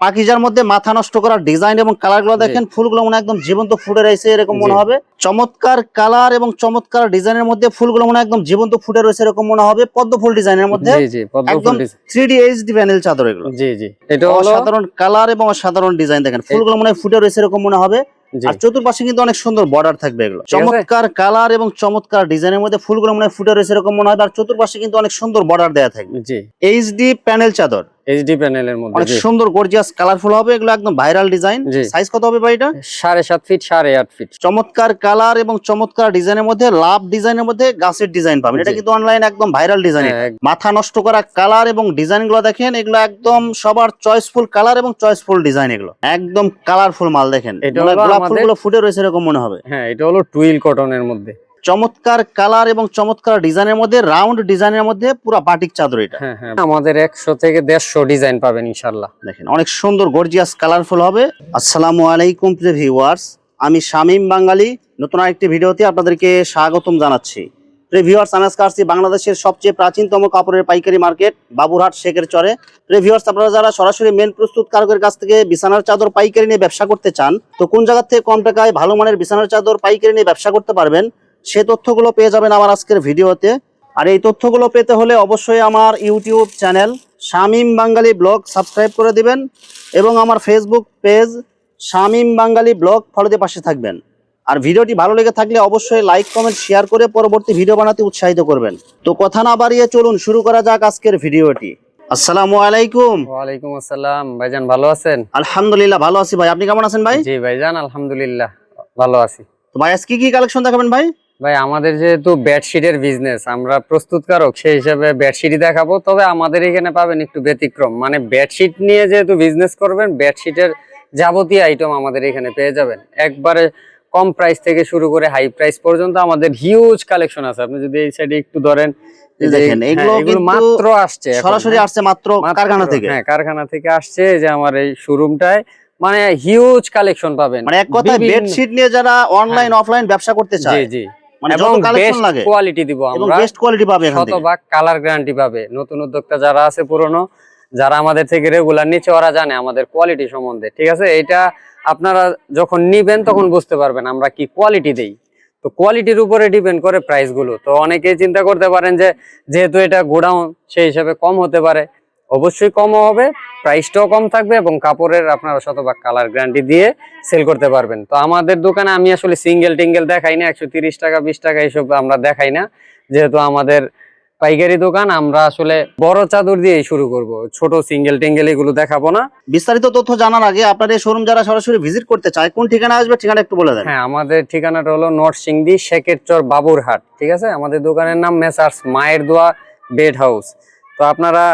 পাকিজার মধ্যে মাথা নষ্ট করার ডিজাইন এবং কালারগুলো দেখেন ফুলগুলো মনে হয় একদম জীবন্ত ফুটে রয়েছে এরকম মনে হবে। চমৎকার কালার এবং চমৎকার ডিজাইনের মধ্যে ফুলগুলো মনে হয় একদম জীবন্ত ফুটে রয়েছে এরকম মনে হবে। পদ্ম ফুল ডিজাইনের মধ্যে একদম থ্রি ডি এইচডি প্যানেল চাদর এগুলো। জি জি। এটা অসাধারণ কালার এবং অসাধারণ ডিজাইন দেখেন। ফুলগুলো মনে হয় ফুটে রয়েছে এরকম মনে হবে। আর চতুর্পাশে কিন্তু অনেক সুন্দর বর্ডার থাকবে এগুলো। চমৎকার কালার এবং চমৎকার ডিজাইনের মধ্যে ফুলগুলো মনে হয় ফুটে রয়েছে এরকম মনে হবে আর চতুর্পাশে কিন্তু অনেক সুন্দর বর্ডার দেওয়া থাকবে। জি। এইচডি প্যানেল চাদর। এইচডি প্যানেলের মধ্যে অনেক সুন্দর গর্জিয়াস কালারফুল হবে এগুলো একদম ভাইরাল ডিজাইন সাইজ কত হবে এটা? সাড়ে সাত ফিট সাড়ে আট ফিট চমৎকার কালার এবং চমৎকার ডিজাইনের মধ্যে লাভ ডিজাইনের মধ্যে গাছের ডিজাইন পাবেন। এটা কিন্তু অনলাইন একদম ভাইরাল ডিজাইন হ্যাঁ, মাথা নষ্ট করা কালার এবং ডিজাইনগুলো দেখেন এগুলো একদম সবার চয়েসফুল কালার এবং চয়েসফুল ডিজাইন এগুলো। একদম কালারফুল মাল দেখেন। এটা মনে হলো গোলাপ ফুলগুলো ফুটে রয়েছে এরকম মনে হবে। হ্যাঁ এটা হলো টুইল কটনের মধ্যে। চমৎকার কালার এবং চমৎকার ডিজাইনের মধ্যে রাউন্ড ডিজাইনের মধ্যে পুরো বাটিক চাদর এটা। হ্যাঁ হ্যাঁ। আমাদের একশো থেকে দেড়শো ডিজাইন পাবেন ইনশাল্লাহ। দেখেন অনেক সুন্দর গর্জিয়াস কালারফুল হবে। আসসালামু আলাইকুম প্রিয় ভিউয়ার্স আমি শামীম বাঙালি। নতুন আরেকটি ভিডিওতে আপনাদেরকে স্বাগতম জানাচ্ছি। প্রিয় ভিউয়ার্স আমি আজকে আসছি বাংলাদেশের সবচেয়ে প্রাচীনতম কাপড়ের পাইকারি মার্কেট বাবুরহাট শেখের চরে। প্রিয় ভিউয়ার্স আপনারা যারা সরাসরি মেন প্রস্তুত কারকের কাছ থেকে বিছানার চাদর পাইকারি নিয়ে ব্যবসা করতে চান তো কোন জায়গা থেকে কম টাকায় ভালো মানের বিছানার চাদর পাইকারি নিয়ে ব্যবসা করতে পারবেন সে তথ্যগুলো পেয়ে যাবেন আমার আজকের ভিডিওতে। আর এই তথ্যগুলো পেতে হলে অবশ্যই আমার YouTube channel Shamim Bangali blog subscribe করে দিবেন এবং আমার Facebook page Shamim Bangali blog ফলোতে পাশে থাকবেন। আর ভিডিওটি ভালো লেগে থাকলে অবশ্যই লাইক কমেন্ট শেয়ার করে পরবর্তী ভিডিও বানাতে উৎসাহিত করবেন। তো কথা না বাড়িয়ে চলুন শুরু করা যাক আজকের ভিডিওটি। আসসালামু আলাইকুম। ওয়ালাইকুম আসসালাম। ভাইজান ভালো আছেন? আলহামদুলিল্লাহ ভালো আছি ভাই। আপনি কেমন আছেন ভাই? জি ভাইজান আলহামদুলিল্লাহ ভালো আছি। তো ভাই আজকে কি কালেকশন দেখাবেন ভাই? ভাই আমাদের যেহেতু বেডশিটের বিজনেস আমরা প্রস্তুতকারক সেই হিসাবে বেডশিটই দেখাবো। তবে আমাদের এখানে পাবেন একটু ব্যতিক্রম। মানে বেডশিট নিয়ে যেহেতু বিজনেস করবেন বেডশিটের যাবতীয় আইটেম আমাদের এখানে পেয়ে যাবেন। একবারে কম প্রাইস থেকে শুরু করে হাই প্রাইস পর্যন্ত আমাদের হিউজ কালেকশন আছে। আপনি যদি এই সাইডে একটু ধরেন এই দেখেন, হ্যাঁ, এগুলো মাত্র আসছে সরাসরি হ্যাঁ। আসছে মাত্র মাত্র- কারখানা থেকে। হ্যাঁ কারখানা থেকে আসছে যে আমার এই শোরুমটায় মানে হিউজ কালেকশন পাবেন। মানে এক কথায় বেডশিট নিয়ে যারা অনলাইন অফলাইন ব্যবসা করতে জি চায় জি। মানে এবং যত কালেকশন বেস্ট লাগে। কোয়ালিটি দিব এবং আমরা বেস্ট কোয়ালিটি পাবে এখান থেকে। শতভাগ কালার গ্যারান্টি পাবে। নতুন উদ্যোক্তা যারা আছে পুরনো যারা আমাদের থেকে রেগুলার নিচ্ছে ওরা জানে আমাদের কোয়ালিটি সম্বন্ধে ঠিক আছে? এটা আপনারা যখন নিবেন তখন বুঝতে পারবেন আমরা কি কোয়ালিটি দেই। তো কোয়ালিটির উপরে ডিপেন্ড করে প্রাইসগুলো। তো অনেকেই চিন্তা করতে পারেন যে যেহেতু এটা গোডাউন সেই হিসাবে কম হতে পারে। অবশ্যই কমও হবে প্রাইসটাও কম থাকবে এবং কাপড়ের আপনারা শতভাগ কালার গ্যারান্টি দিয়ে সেল করতে পারবেন। তো আমাদের দোকানে আমি আসলে সিঙ্গেল টিঙ্গেল দেখাই না একশো টাকা বিশ টাকা এইসব আমরা দেখাই না। যেহেতু আমাদের পাইকারি দোকান আমরা আসলে বড় চাদর দিয়েই শুরু করব। ছোট সিঙ্গেল টিঙ্গেল এগুলো দেখাবো না। বিস্তারিত তথ্য জানার আগে আপনার এই শোরুম যারা সরাসরি ভিজিট করতে চায় কোন ঠিকানা আসবে ঠিকানা একটু বলে দেন। হ্যাঁ আমাদের ঠিকানাটা হলো নর্থ সিংদি শেখের বাবুরহাট ঠিক আছে? আমাদের দোকানের নাম মেসার্স মায়ের দোয়া বেড হাউস তো আপনারা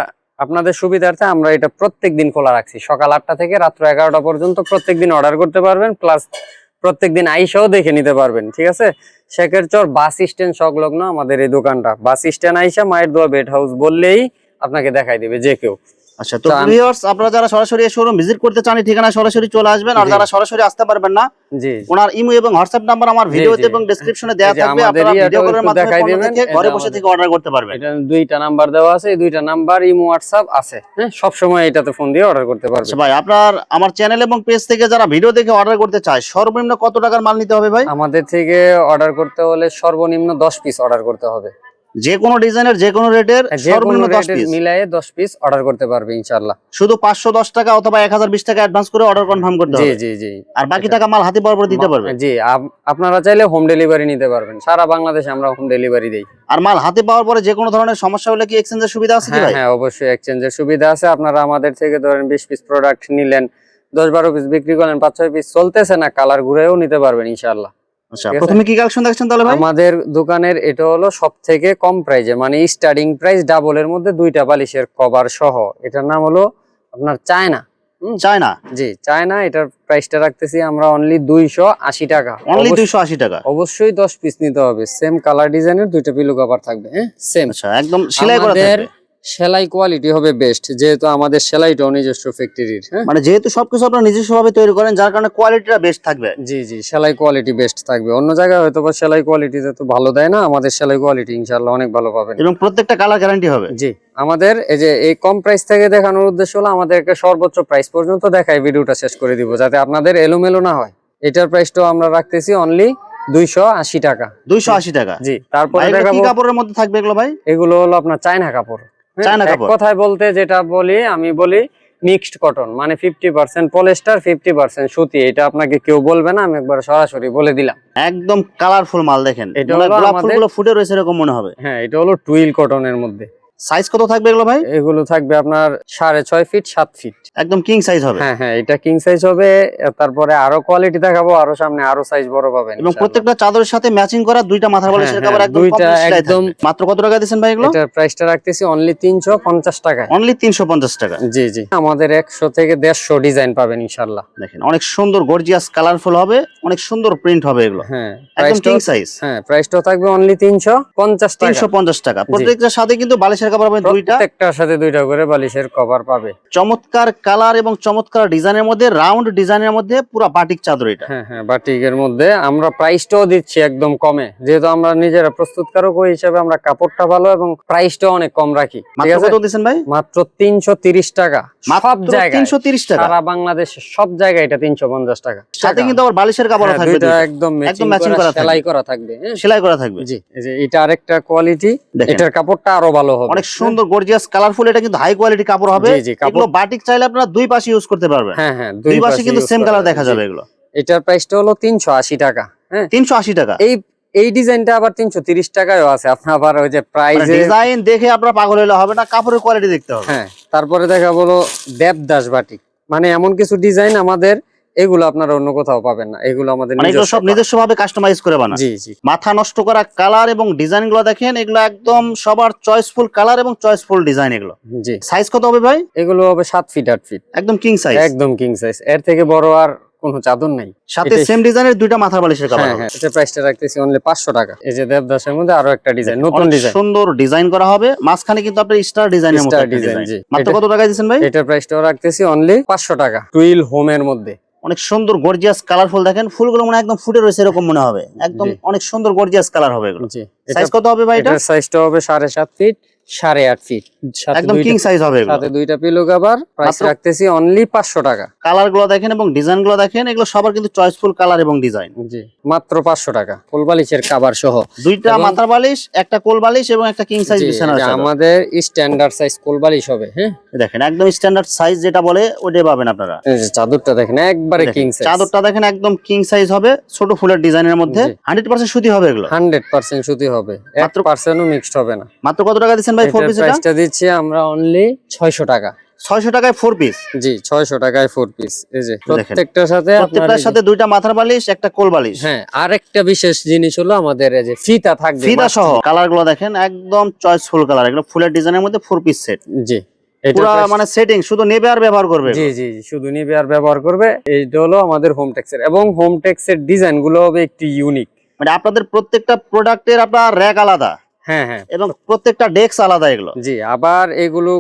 আপনাদের সুবিধার্থে আমরা এটা প্রত্যেক দিন খোলা রাখছি। সকাল আটটা থেকে রাত্র এগারোটা পর্যন্ত প্রত্যেক দিন অর্ডার করতে পারবেন প্লাস প্রত্যেক দিন আইসাও দেখে নিতে পারবেন, ঠিক আছে? শেখের চর বাস স্ট্যান্ড সংলগ্ন আমাদের এই দোকানটা। বাস স্ট্যান্ড আইসা মায়ের দোয়া বেড হাউস বললেই আপনাকে দেখাই দেবে যে কেউ। আচ্ছা তো ভিউয়ার্স আপনারা যারা সরাসরি শোরুম ভিজিট করতে চান ঠিকানা সরাসরি চলে আসবেন। আর যারা সরাসরি আসতে পারবেন না জি। ওনার ইমো এবং হোয়াটসঅ্যাপ নাম্বার আমার ভিডিওতে এবং ডেসক্রিপশনে দেওয়া থাকবে আপনারা ভিডিও কলের মাধ্যমে ঘরে বসে থেকে অর্ডার করতে পারবেন। এটা দুইটা নাম্বার দেওয়া আছে এই দুইটা নাম্বার ইমো হোয়াটসঅ্যাপ আছে। হ্যাঁ সবসময় এটাতে ফোন দিয়ে অর্ডার করতে পারবে। আচ্ছা ভাই আপনার আমার চ্যানেল এবং পেজ থেকে যারা ভিডিও দেখে অর্ডার করতে চায় সর্বনিম্ন কত টাকার মাল নিতে হবে ভাই? আমাদের থেকে অর্ডার করতে হলে সর্বনিম্ন দশ পিস অর্ডার করতে হবে। যে কোনো ডিজাইনের যে কোনো রেটের হ্যাঁ, সর্বনিম্ন দশ রেটের পিস মিলায়ে দশ পিস অর্ডার করতে পারবে ইনশাল্লাহ শুধু পাঁচশো দশ টাকা অথবা এক হাজার বিশ টাকা অ্যাডভান্স করে অর্ডার কনফার্ম করতে হবে। জি জি। আর বাকি টাকা মাল হাতে পাওয়ার পরে দিতে পারবে। জি আপনারা চাইলে হোম ডেলিভারি নিতে পারবেন। সারা বাংলাদেশে আমরা হোম ডেলিভারি দেই। আর মাল হাতে পাওয়ার পরে যে কোনো ধরনের সমস্যা হলে কি এক্সচেঞ্জের সুবিধা আছে কি হ্যাঁ ভাই? হ্যাঁ অবশ্যই এক্সচেঞ্জের সুবিধা আছে। আপনারা আমাদের থেকে ধরেন বিশ পিস প্রোডাক্ট নিলেন দশ বারো পিস বিক্রি করলেন পাঁচ ছয় পিস চলতেছে না কালার ঘুরেও নিতে পারবেন ইনশাল্লাহ আচ্ছা। প্রথমে কি কালেকশন দেখছেন তাহলে ভাই? আমাদের দোকানের এটা হলো সব থেকে কম প্রাইজে মানে স্টার্টিং প্রাইস ডাবলের মধ্যে দুইটা বালিশের কভার সহ। এটার নাম হলো আপনার চায়না। চায় না জি চায়না এটার প্রাইসটা রাখতেছি আমরা অনলি দুইশো আশি টাকা। অনলি দুইশো আশি টাকা? অবশ্যই দশ পিস নিতে হবে। সেম কালার ডিজাইনের দুইটা পিলো কভার থাকবে হ্যাঁ? সেম আচ্ছা একদম সেলাই করা থাকবে? সেলাই কোয়ালিটি হবে বেস্ট যেহেতু আমাদের সেলাইটাও নিজস্ব ফ্যাক্টরির হ্যাঁ? মানে যেহেতু সবকিছু আপনারা নিজস্ব ভাবে তৈরি করেন যার কারণে কোয়ালিটিটা বেস্ট থাকবে। জি জি সেলাই কোয়ালিটি বেস্ট থাকবে। অন্য জায়গায় হয়তো বা সেলাই কোয়ালিটিতে তো ভালো দেয় না আমাদের সেলাই কোয়ালিটি ইনশাল্লাহ অনেক ভালো পাবেন। এবং প্রত্যেকটা কালার গ্যারান্টি হবে। জি আমাদের এই যে এই কম প্রাইস থেকে দেখানোর উদ্দেশ্য হলো আমাদেরকে সর্বোচ্চ প্রাইস পর্যন্ত দেখাই ভিডিওটা শেষ করে দিব যাতে আপনাদের এলোমেলো না হয়। এটার প্রাইসটাও আমরা রাখতেছি অনলি দুইশো আশি টাকা। দুইশো আশি টাকা। জি তারপরে দেখাবো কাপড়ের মধ্যে থাকবে এগুলো ভাই? এগুলো হলো আপনার চায়না কাপড়। চায়না এক কাপড়। কথায় বলতে যেটা বলি আমি বলি মিক্সড কটন মানে fifty percent polyester fifty percent সুতি এটা আপনাকে কেউ বলবে না আমি একবার সরাসরি বলে দিলাম। একদম কালারফুল মাল দেখেন। এটা হলো গোলাপ ফুলগুলো ফুটে রয়েছে এরকম মনে হবে। হ্যাঁ এটা হলো টুইল কটনের মধ্যে। সাইজ কত থাকবে এগুলো ভাই? এগুলো থাকবে আপনার সাড়ে ছয় ফিট সাত ফিট একদম কিং সাইজ হবে। হ্যাঁ হ্যাঁ এটা কিং সাইজ হবে। তারপরে আরও কোয়ালিটি দেখাবো আরও সামনে আরও সাইজ বড় পাবেন এবং প্রত্যেকটা চাদরের সাথে ম্যাচিং করা দুইটা মাথা বালিশের হ্যাঁ, কাপড় হ্যাঁ, একদম দুইটা একদম- মাত্র কত টাকা দিচ্ছেন ভাই এগুলো? এটার প্রাইসটা রাখতেছি অনলি তিনশো পঞ্চাশ টাকায়। অনলি তিনশো পঞ্চাশ টাকা। জি জি। আমাদের একশো থেকে দেড়শো ডিজাইন পাবেন ইনশাল্লাহ দেখেন অনেক সুন্দর গর্জিয়াস কালারফুল হবে অনেক সুন্দর প্রিন্ট হবে এগুলো। হ্যাঁ একদম প্রাইসটা কিং সাইজ হ্যাঁ প্রাইসটাও থাকবে অনলি তিনশো পঞ্চাশ টাকা। তিনশো পঞ্চাশ টাকা। প্রত্যেকটার সাথে কিন্তু বালিশের কাপড় পাবেন দুইটা। প্রত্যেকটার সাথে দুইটা করে বালিশের কভার পাবে। চমৎকার কালার এবং চমৎকার ডিজাইনের মধ্যে রাউন্ড ডিজাইনের মধ্যে পুরো বাটিক চাদর এটা। হ্যাঁ হ্যাঁ বাটিকের মধ্যে আমরা প্রাইসটাও দিচ্ছি একদম কমে। যেহেতু আমরা নিজেরা প্রস্তুতকারক হিসাবে আমরা কাপড়টা ভালো এবং প্রাইসটাও অনেক কম রাখি। ঠিক আছে? কত দিচ্ছেন ভাই? মাত্র টাকা। সব জায়গায়। তিনশো তিরিশ টাকা। সারা বাংলাদেশে সব জায়গায় এটা তিনশো পঞ্চাশ টাকা। সাথে কিন্তু আবার বালিশের কাপড় হ্যাঁ, থাকবে। একদম ম্যাচিং করা সেলাই করা থাকবে। সেলাই করা থাকবে। জি এই যে এটা আরেকটা কোয়ালিটি এটার কাপড়টা আরও ভালো হবে। অনেক সুন্দর গর্জিয়াস কালারফুল এটা কিন্তু হাই কোয়ালিটি কাপড় হবে। এগুলো বাটিক চাইলে আপনারা দুই পাশে ইউজ করতে পারবেন। হ্যাঁ হ্যাঁ দুই পাশে কিন্তু সেম কালার দেখা যাবে এগুলো। এটার প্রাইসটা হলো তিনশো আশি টাকা হ্যাঁ। তিনশো আশি টাকা। এই এই ডিজাইনটা আবার তিনশো তিরিশ টাকায়ও আছে। আপনার আবার ওই যে প্রাইস ডিজাইন দেখে আপনারা পাগল হলে হবে না কাপড়ের কোয়ালিটি দেখতে হবে। হ্যাঁ তারপরে দেখা বলো দেবদাস বাটিক মানে এমন কিছু ডিজাইন আমাদের এগুলো আপনারা অন্য কোথাও পাবেন না। এগুলো আমাদের মানে এগুলো নিজস্ব সব নিজস্ব ভাবে কাস্টমাইজ করে বানায় জি জি। মাথা নষ্ট করা কালার এবং ডিজাইনগুলো দেখেন এগুলো একদম সবার চয়েসফুল কালার এবং চয়েসফুল ডিজাইন এগুলো। জি। সাইজ কত হবে ভাই? এগুলো হবে সাত ফিট আট ফিট একদম কিং সাইজ একদম কিং সাইজ এর থেকে বড় আর কোনো চাদর নাই। সাথে সেম ডিজাইনের দুইটা মাথা বালিশের কাপড় হ্যাঁ হ্যাঁ এটা প্রাইসটা রাখতেছি অনলি পাঁচশো টাকা। এই যে দেবদাসের মধ্যে আরও একটা ডিজাইন নতুন ডিজাইন সুন্দর ডিজাইন করা হবে। মাঝখানে কিন্তু আপনার স্টার ডিজাইনের মতো ডিজাইন জি। মাত্র কত টাকা দিচ্ছেন ভাই? এটার প্রাইসটাও রাখতেছি অনলি পাঁচশো টাকা। টুইল হোমের মধ্যে। অনেক সুন্দর গর্জিয়াস কালারফুল দেখেন ফুলগুলো মনে একদম ফুটে রয়েছে এরকম মনে হবে। একদম অনেক সুন্দর গর্জিয়াস কালার হবে এগুলো। সাইজ কত হবে ভাই এটা? সাইজটা হবে সাড়ে সাত ফিট সাড়ে আট ফিট একদম কিং সাইজ হবে সাথে দুইটা পিলো কাভার প্রাইস রাখতেছি অনলি পাঁচশো টাকা। কালারগুলো দেখেন এবং ডিজাইনগুলো দেখেন এগুলো সবার কিন্তু চয়েসফুল কালার এবং ডিজাইন জি মাত্র পাঁচশো টাকা। ফুলবালিশের কাভার সহ। দুইটা মাথার বালিশ একটা কোল বালিশ এবং একটা কিং সাইজ বিছানা আমাদের স্ট্যান্ডার্ড সাইজ কোলবালিশ হবে হ্যাঁ? দেখেন একদম স্ট্যান্ডার্ড সাইজ যেটা বলে ওইটাই পাবেন আপনারা। চাদরটা দেখেন একবারে কিং সাইজ চাদরটা দেখেন একদম কিং সাইজ হবে ছোট ফুলের ডিজাইনের মধ্যে। হান্ড্রেড পার্সেন্ট সুতি হবে এগুলো। হান্ড্রেড পার্সেন্ট সুতি হবে। মাত্র- পার্সেন্টও মিক্সড হবে না। মাত্র কত টাকা দিচ্ছেন ভাই ফোর পিস প্রাইসটা দিচ্ছি আমরা অনলি ছয়শো টাকা। ছয়শো টাকায় ফোর পিস জি ছয়শো টাকায় ফোর পিস এই যে প্রত্যেকটার সাথে প্রত্যেকটার সাথে দুইটা মাথার বালিশ একটা কোল বালিশ। হ্যাঁ আরেকটা বিশেষ জিনিস হলো আমাদের এই যে ফিতা থাকবে মাস্ট সহ। কালারগুলো দেখেন একদম চয়েসফুল কালার এগুলো ফুলের ডিজাইনের মধ্যে ফোর পিস সেট জি পুরো মানে সেটিং শুধু নেবে আর ব্যবহার করবে। জি জি জি, শুধু নিবে আর ব্যবহার করবে। এইটা হলো আমাদের হোম টেক্সের এবং হোম টেক্সের ডিজাইনগুলো হবে একটু ইউনিক মানে আপনাদের প্রত্যেকটা প্রোডাক্টের আপনার র্যাক আলাদা। হ্যাঁ হ্যাঁ। এবং প্রত্যেকটা ডেস্ক আলাদা এগুলো। জি আবার এগুলো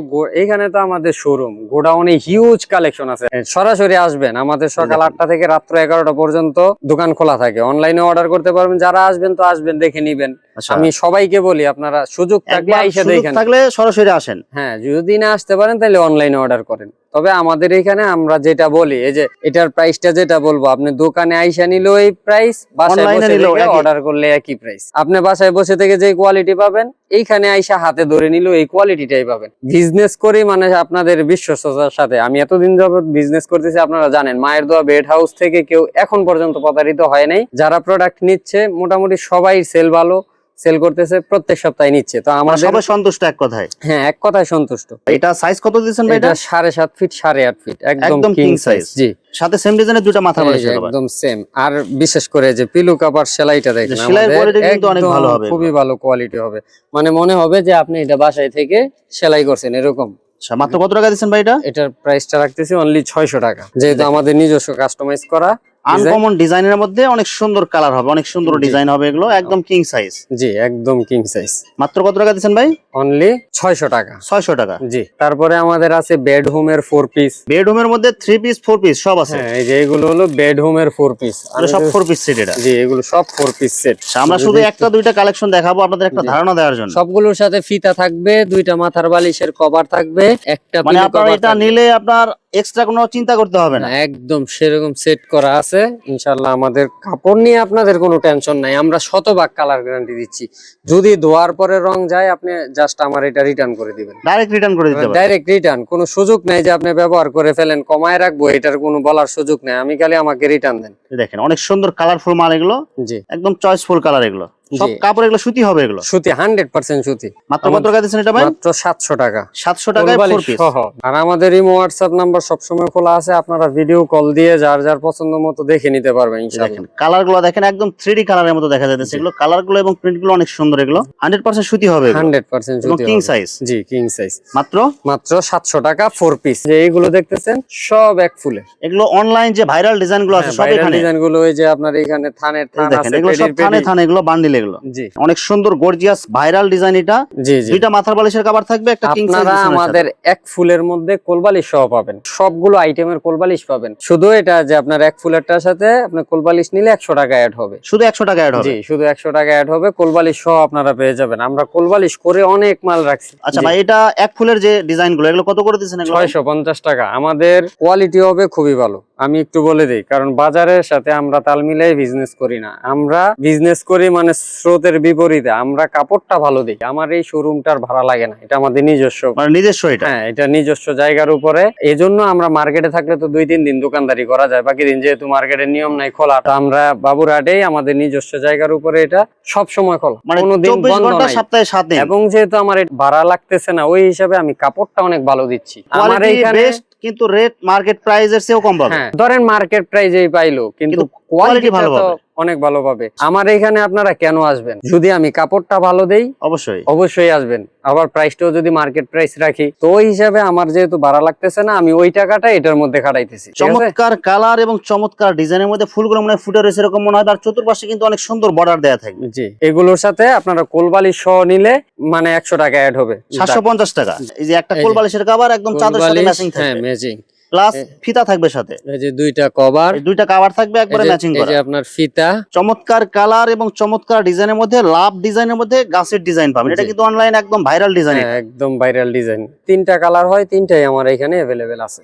এখানে তো আমাদের শোরুম গোডাউনে হিউজ কালেকশন আছে। সরাসরি আসবেন আমাদের সকাল আটটা থেকে রাত্র এগারোটা পর্যন্ত দোকান খোলা থাকে। অনলাইনে অর্ডার করতে পারবেন যারা আসবেন তো আসবেন দেখে নিবেন। আমি সবাইকে বলি আপনারা সুযোগ থাকলে আইসা সুযোগ দেখেন। থাকলে সরাসরি আসেন। হ্যাঁ যদি না আসতে পারেন তাহলে অনলাইনে অর্ডার করেন। তবে আমাদের এখানে আমরা যেটা বলি এই যে এটার প্রাইসটা যেটা বলব আপনি দোকানে আইসা নিলেও এই প্রাইস বাসায় বসে অর্ডার করলে একই প্রাইস আপনি বাসায় বসে থেকে যে কোয়ালিটি পাবেন এইখানে আইসা হাতে ধরে নিলেও এই কোয়ালিটিটাই পাবেন। বিজনেস করি মানে আপনাদের বিশ্বস্ততার সাথে। আমি এতদিন যাবত বিজনেস করতেছি আপনারা জানেন মায়ের দোয়া বেড হাউস থেকে কেউ এখন পর্যন্ত প্রতারিত হয় নাই। যারা প্রোডাক্ট নিচ্ছে মোটামুটি সবাই সেল ভালো। সেল করতেছে প্রত্যেক সপ্তাহে নিচ্ছে। তো মানে আমাদের সবাই সন্তুষ্ট এক কথায়? হ্যাঁ এক কথায় সন্তুষ্ট। এটা সাইজ কত দিচ্ছেন ভাই এটা? এটা সাড়ে সাত ফিট সাড়ে আট ফিট একদম কিং সাইজ জি। সাথে সেম ডিজাইনের দুইটা মাথার এই বালিশ একদম সেম আর বিশেষ করে যে পিলু কাপার সেলাইটা দেখেন সেলাইয়ের আমাদের কিন্তু অনেক ভালো হবে। খুবই ভালো কোয়ালিটি হবে। মানে মনে হবে যে আপনি এটা বাসায় থেকে সেলাই করছেন এরকম। আচ্ছা মাত্র কত টাকা দিচ্ছেন ভাই এটা? এটার প্রাইসটা রাখতেছি অনলি ছয়শো টাকা। যেহেতু আমাদের নিজস্ব কাস্টমাইজ করা আনকমন ডিজাইনের মধ্যে অনেক সুন্দর কালার হবে অনেক সুন্দর ডিজাইন হবে এগুলো একদম কিং সাইজ জি একদম কিং সাইজ মাত্র কত টাকা দিচ্ছেন ভাই? অনলি ছয়শো টাকা। ছয়শো টাকা। জি তারপরে আমাদের আছে বেডরুমের ফোর পিস বেডরুমের মধ্যে থ্রি পিস ফোর পিস সব আছে। হ্যাঁ এই যে এগুলো হলো বেডরুমের ফোর পিস আর সব ফোর পিস সেট এটা। জি এগুলো সব ফোর পিস সেট আমরা শুধু একটা দুইটা কালেকশন দেখাবো আপনাদের একটা। ধারণা দেওয়ার জন্য। সবগুলোর সাথে ফিতা থাকবে দুইটা মাথার বালিশের কভার থাকবে একটা মানে আপনার এটা নিলে আপনার এক্সট্রা কোনো চিন্তা করতে হবে না। একদম সেরকম সেট করা আছে। ইনশাল্লাহ আমাদের কাপড় নিয়ে আপনাদের কোনো টেনশন নাই। আমরা শতভাগ কালার গ্যারান্টি দিচ্ছি। যদি ধোয়ার পরে রং যায় আপনি জাস্ট আমার এটা রিটার্ন করে দিবেন। ডাইরেক্ট রিটার্ন করে দিতে ডাইরেক্ট রিটার্ন কোনো সুযোগ নাই যে আপনি ব্যবহার করে ফেলেন কমায় রাখব এটার কোনো বলার সুযোগ নাই। আমি খালি আমাকে রিটার্ন দেন। দেখেন অনেক সুন্দর কালারফুল মাল এগুলো। জি। একদম চয়েসফুল কালার এগুলো। সব কাপড় এগুলো সুতি হবে এগুলো? সুতি হান্ড্রেড পার্সেন্ট সুতি। মাত্র কত টাকা দিচ্ছেন এটা ভাই? মাত্র সাতশো টাকা। সাতশো টাকায় ফোর পিস আর আমাদের ইমো হোয়াটসঅ্যাপ নাম্বার সবসময় খোলা আছে আপনারা ভিডিও কল দিয়ে যার যার পছন্দ মতো দেখে নিতে পারবেন ইনশাআল্লাহ। কালারগুলো দেখেন একদম থ্রি কালারের মতো দেখা যাচ্ছে। এগুলো কালারগুলো এবং প্রিন্টগুলো অনেক সুন্দর এগুলো। হান্ড্রেড পার্সেন্ট সুতি হবে এগুলো। হান্ড্রেড পার্সেন্ট এবং সুতি কিং সাইজ জি কিং সাইজ মাত্র? মাত্র সাতশো টাকা ফোর পিস যে এইগুলো দেখতেছেন সব এক ফুলে এগুলো অনলাইন যে ভাইরাল ডিজাইনগুলো আছে সব এখানে। ডিজাইনগুলো ওই যে আপনার এখানে থানের থান আছে এগুলো সব থানে থানে এগুলো বান্ডিল এগুলো। জি। অনেক সুন্দর গর্জিয়াস ভাইরাল ডিজাইন এটা। জি জি। দুইটা মাথার বালিশের কভার থাকবে একটা কিং আপনারা আমাদের এক ফুলের মধ্যে কোলবালিশ সহ পাবেন। সবগুলো আইটেমের কোলবালিশ পাবেন। শুধু এটা যে আপনার এক ফুলেরটার সাথে আপনার কোলবালিশ নিলে একশো টাকা অ্যাড হবে। শুধু একশো টাকা অ্যাড হবে। জি শুধু একশো টাকা অ্যাড হবে। কোলবালিশ সহ আপনারা পেয়ে যাবেন। আমরা কোলবালিশ করে অনেক মাল রাখছি। আচ্ছা ভাই এটা এক ফুলের যে ডিজাইনগুলো এগুলো কত করে দিচ্ছেন এগুলো? ছয়শো পঞ্চাশ টাকা। আমাদের কোয়ালিটি হবে খুবই ভালো। আমি একটু বলে দিই কারণ বাজারের সাথে আমরা তাল মিলাই বিজনেস করি না। আমরা বিজনেস করি মানে স্রোতের বিপরীতে আমরা কাপড়টা ভালো দিই আমার এই শোরুমটার ভাড়া লাগে না এটা আমাদের নিজস্ব। মানে নিজস্ব এটা? হ্যাঁ এটা নিজস্ব জায়গার উপরে। এই জন্য আমরা মার্কেটে থাকলে তো দুই তিন দিন দোকানদারি করা যায় বাকি দিন যেহেতু মার্কেটের নিয়ম নাই খোলা। আমরা বাবুরহাটেই আমাদের নিজস্ব জায়গার উপরে এটা সব সময় খোলা। মানে কোনোদিন বন্ধ নাই। সপ্তাহে সাত দিন? এবং যেহেতু আমার ভাড়া লাগতেছে না ওই হিসাবে আমি কাপড়টা অনেক ভালো দিচ্ছি। আমার এইখানে কিন্তু রেট মার্কেট প্রাইসের চেয়েও কম পাবে হ্যাঁ ধরেন মার্কেট প্রাইজেই পাইলো কিন্তু কোয়ালিটি ভালো ভালো পাবে। অনেক ভালো পাবে। আমার এখানে আপনারা কেন আসবেন? যদি আমি কাপড়টা ভালো দেই অবশ্যই। অবশ্যই আসবেন। আবার প্রাইসটাও যদি মার্কেট প্রাইস রাখি তো ওই হিসাবে আমার যেহেতু ভাড়া লাগতেছে না আমি ওই টাকাটা এটার মধ্যে খাটাইতেছি। চমৎকার কালার এবং চমৎকার ডিজাইনের মধ্যে ফুলগুলো মনে হয় ফুটে রয়েছে এরকম মনে হয় আর চতুর্পাশে কিন্তু অনেক সুন্দর বর্ডার দেয়া থাকে। জি। এগুলোর সাথে আপনারা কোলবালি সহ নিলে মানে একশো টাকা অ্যাড হবে। সাতশো পঞ্চাশ টাকা। এই যে একটা। কোলবালিশের কাবার একদম চাদর সাথে ম্যাচিং থাকবে। ম্যাচিং প্লাস ফিতা থাকবে সাথে। এই যে দুইটা কভার দুইটা কাভার থাকবে একবারে ম্যাচিং এই যে আপনার ফিতা। চমৎকার কালার এবং চমৎকার ডিজাইনের মধ্যে লাভ ডিজাইনের মধ্যে গাছের ডিজাইন পাবেন। এটা কিন্তু অনলাইন একদম ভাইরাল ডিজাইন হ্যাঁ, একদম ভাইরাল ডিজাইন তিনটা কালার হয় তিনটাই আমার এখানে অ্যাভেলেবেল আছে।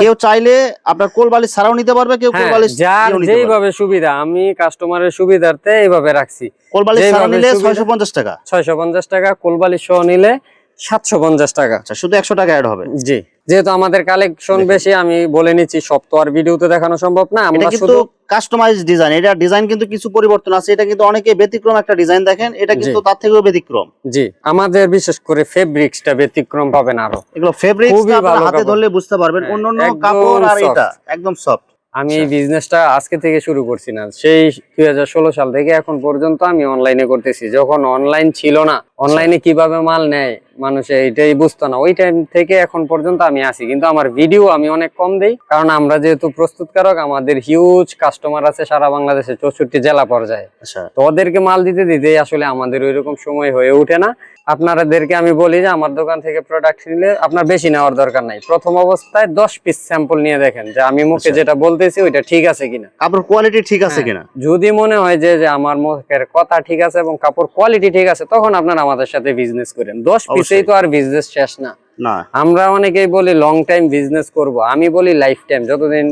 কেউ চাইলে আপনার কোলবালিশ ছাড়াও নিতে পারবে কেউ হ্যাঁ, কোলবালিশ যার যেইভাবে সুবিধা আমি কাস্টমারের সুবিধার্থে এইভাবে রাখছি। কোলবালিশ ছাড়াও যেইভাবে নিলে সুবিধা- ছয়শো পঞ্চাশ টাকা। ছয়শো পঞ্চাশ টাকা কোলবালি সহ নিলে সাতশো পঞ্চাশ টাকা। আচ্ছা শুধু একশো টাকা অ্যাড হবে। জি। যেহেতু আমাদের কালেকশন। বেশি আমি বলে নিচ্ছি সব তো আর ভিডিওতে দেখানো সম্ভব না। আমরা কিন্তু শুধু কাস্টমাইজ ডিজাইন এটা ডিজাইন কিন্তু কিছু পরিবর্তন আছে এটা কিন্তু অনেকে ব্যতিক্রম একটা ডিজাইন দেখেন এটা কিন্তু তার থেকেও ব্যতিক্রম। জি আমাদের বিশেষ করে ফেব্রিক্সটা ব্যতিক্রম পাবেন আরও। এগুলো ফেব্রিক খুবই ভালো হাতে ধরলে বুঝতে পারবেন হ্যাঁ, অন্যান্য কাপড় আর এটা একদম সফট আমি এই আচ্ছা। বিজনেসটা আজকে থেকে শুরু করছি না সেই দু হাজার ষোলো সাল থেকে এখন পর্যন্ত আমি অনলাইনে করতেছি। যখন অনলাইন ছিল না অনলাইনে কীভাবে মাল নেয় মানুষে এটাই বুঝতো না। ওই টাইম থেকে এখন পর্যন্ত আমি আছি। কিন্তু আমার ভিডিও আমি অনেক কম দেই কারণ আমরা যেহেতু প্রস্তুতকারক আমাদের হিউজ কাস্টমার আছে সারা বাংলাদেশে চৌষট্টি জেলা পর্যায়ে। আচ্ছা। তো ওদেরকে মাল দিতে দিতেই আসলে আমাদের ওইরকম সময় হয়ে ওঠে না। আপনাদেরকে আমি বলি যে আমার দোকান থেকে প্রোডাক্ট নিলে আপনার বেশি নেওয়ার দরকার নাই। প্রথম অবস্থায় দশ পিস স্যাম্পল নিয়ে দেখেন যে আমি মুখে আচ্ছা। যেটা বলতেছি ওইটা ঠিক আছে কিনা। কাপড় কোয়ালিটি ঠিক আছে হ্যাঁ। কিনা? যদি মনে হয় যে যে আমার মুখের কথা ঠিক আছে এবং কাপড় কোয়ালিটি ঠিক আছে তখন আপনারা আমাদের সাথে বিজনেস করেন। দশ পিসেই তো আর বিজনেস শেষ না। না। আমরা অনেকেই বলি লং টাইম বিজনেস করব। আমি বলি লাইফ টাইম যতদিন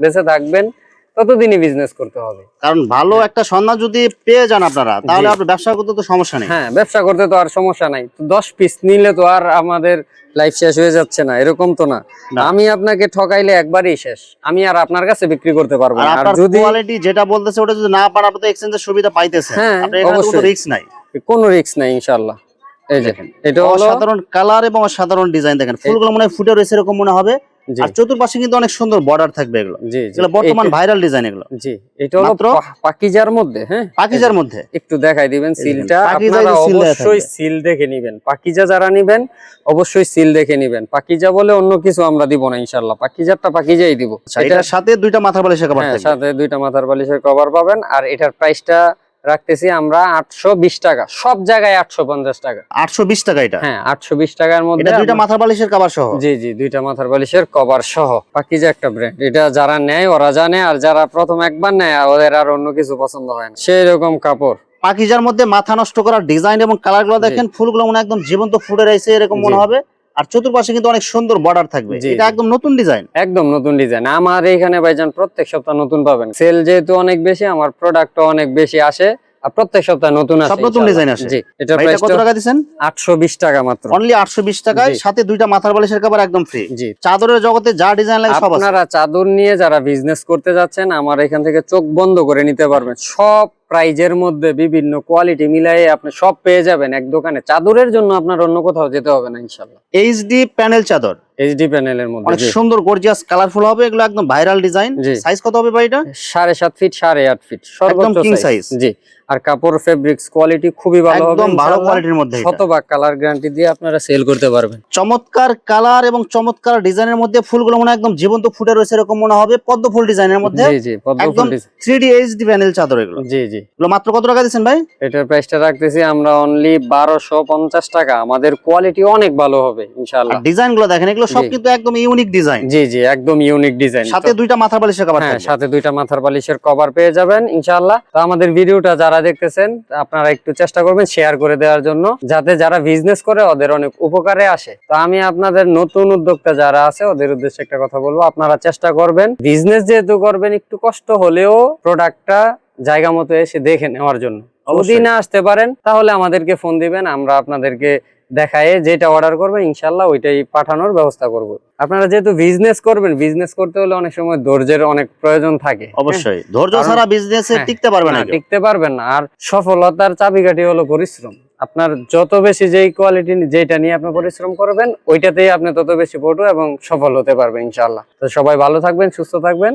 বেঁচে থাকবেন ততদিনই বিজনেস করতে হবে। কারণ ভালো একটা সন্ধান যদি পেয়ে যান আপনারা তাহলে আপনার ব্যবসা করতে তো সমস্যা নেই। হ্যাঁ ব্যবসা করতে তো আর সমস্যা নাই। তো দশ পিস নিলে তো আর আমাদের লাইফ শেষ হয়ে যাচ্ছে না এরকম তো না। আমি আপনাকে ঠকাইলে একবারই শেষ। আমি আর আপনার কাছে বিক্রি করতে পারব আর না। আর যদি কোয়ালিটি যেটা বলতেছে ওটা যদি না পান আপনি তো এক্সচেঞ্জের সুবিধা পাইতেছেন। হ্যাঁ, অবশ্যই। রিস্ক নাই। কোনো রিস্ক নাই ইনশাল্লাহ এই দেখেন এটা হলো অসাধারণ কালার এবং অসাধারণ ডিজাইন দেখেন। ফুলগুলো মনে হয় ফুটে রয়েছে এরকম মনে হবে। আর চতুর্পাশে কিন্তু অনেক সুন্দর বর্ডার থাকবে এগুলো। বর্তমান ভাইরাল ডিজাইন এগুলো। জি এটা হলো পাকিজার মধ্যে হ্যাঁ? পাকিজার মধ্যে। একটু দেখাই দিবেন সিলটা। আপনারা অবশ্যই। সিল দেখে নিবেন। পাকিজা যারা নিবেন অবশ্যই সিল দেখে নিবেন। পাকিজা বলে অন্য কিছু আমরা দিব না ইনশাল্লাহ পাকিজারটা পাকিজাই দিব। আচ্ছা, এটার সাথে দুইটা মাথা বালিশের কভার হ্যাঁ, থাকবে। সাথে দুইটা মাথার বালিশের কভার পাবেন। আর এটার প্রাইসটা রাখতেছি আমরা আটশো বিশ টাকা। সব জায়গায় আটশো পঞ্চাশ টাকা। আটশো বিশ টাকা এটা? হ্যাঁ আটশো বিশ টাকার মধ্যে দুইটা আপনার- মাথা বালিশের কভার সহ? জি জি দুইটা মাথার বালিশের কভার সহ। পাকিজা একটা ব্র্যান্ড এটা যারা নেয় ওরা জানে আর যারা প্রথম একবার নেয় ওদের আর অন্য কিছু পছন্দ হয় না। সেই রকম কাপড়। পাকিজার মধ্যে মাথা নষ্ট করার ডিজাইন এবং কালারগুলো দেখেন ফুলগুলো মনে একদম জীবন্ত ফুটে রয়েছে এরকম মনে হবে। আর চতুর্পাশে কিন্তু অনেক সুন্দর বর্ডার থাকবে। এটা একদম নতুন ডিজাইন একদম নতুন ডিজাইন আমার এখানে ভাইজান প্রত্যেক সপ্তাহ নতুন পাবেন। সেল যেহেতু অনেক বেশি আমার প্রোডাক্টও অনেক বেশি আসে আর প্রত্যেক সপ্তাহে নতুন আসে সব নতুন ডিজাইন আসে। জি এটা প্রাইস কত টাকা আটশো বিশ টাকা মাত্র। অনলি আটশো বিশ টাকায় সাথে দুইটা মাথার বালিশের কভার একদম ফ্রি জি। চাদরের জগতে যা ডিজাইন লাগে সব আপনারা চাদর নিয়ে যারা বিজনেস করতে যাচ্ছেন আমার এখান থেকে চোখ বন্ধ করে নিতে পারবেন। সব প্রাইজের মধ্যে বিভিন্ন কোয়ালিটি মিলাই আপনি সব পেয়ে যাবেন এক দোকানে। চাদরের জন্য আপনার অন্য কোথাও যেতে হবে না ইনশাল্লাহ এইচডি প্যানেল চাদর। এইচডি প্যানেলের মধ্যে অনেক সুন্দর গর্জিয়াস কালারফুল হবে এগুলো একদম ভাইরাল ডিজাইন সাইজ কত হবে ভাই এটা সাড়ে সাত ফিট সাড়ে আট ফিট সর্বোচ্চ সাইজ জি। আর কাপড় ফেব্রিক্স কোয়ালিটি খুবই ভালো হবে একদম ভালো কোয়ালিটির মধ্যে। শতভাগ কালার গ্যারান্টি দিয়ে আপনারা সেল করতে পারবেন। চমৎকার কালার এবং চমৎকার ডিজাইনের মধ্যে ফুলগুলো মনে একদম জীবন্ত ফুটে রয়েছে এরকম মনে হবে পদ্ম ফুল ডিজাইনের মধ্যে। জি জি পদ্ম ফুল design three D HD panel চাদর এগুলো। জি জি। এগুলো মাত্র কত টাকা দিচ্ছেন ভাই? এটার প্রাইসটা রাখতেছি আমরা অনলি বারোশো পঞ্চাশ টাকা। আমাদের কোয়ালিটি অনেক ভালো হবে ইনশাআল্লাহ। ডিজাইনগুলো দেখেন এগুলো সব কিন্তু একদম ইউনিক ডিজাইন জি জি একদম ইউনিক ডিজাইন সাথে দুইটা মাথার বালিশের কভার হ্যাঁ সাথে দুইটা মাথার বালিশের কভার পেয়ে যাবেন ইনশাআল্লাহ। তো আমাদের ভিডিওটা যারা দেখতেছেন আপনারা একটু চেষ্টা করবেন শেয়ার করে দেওয়ার জন্য যাতে যারা বিজনেস করে ওদের অনেক উপকারে আসে। তো আমি আপনাদের নতুন উদ্যোক্তা যারা আছে ওদের উদ্দেশ্যে একটা কথা বলব আপনারা চেষ্টা করবেন। বিজনেস যেহেতু করবেন একটু কষ্ট হলেও প্রোডাক্টটা জায়গা মতো এসে দেখে নেওয়ার জন্য। যদি। না আসতে পারেন তাহলে আমাদেরকে ফোন দিবেন আমরা আপনাদেরকে দেখায় যেটা অর্ডার করবেন ইনশাল্লাহ ওইটাই পাঠানোর ব্যবস্থা করব। আপনারা যেহেতু বিজনেস করবেন বিজনেস করতে হলে অনেক সময় ধৈর্যের অনেক প্রয়োজন থাকে অবশ্যই। ধৈর্য ছাড়া বিজনেসে হ্যাঁ, টিকতে পারবে না না, টিকতে পারবেন না। আর সফলতার চাবিকাঠি হলো পরিশ্রম। আপনার যত বেশি যেই কোয়ালিটি যেটা নিয়ে আপনি পরিশ্রম করবেন ওইটাতেই আপনি তত বেশি পটু এবং সফল হতে পারবেন ইনশাল্লাহ তো সবাই ভালো থাকবেন সুস্থ থাকবেন।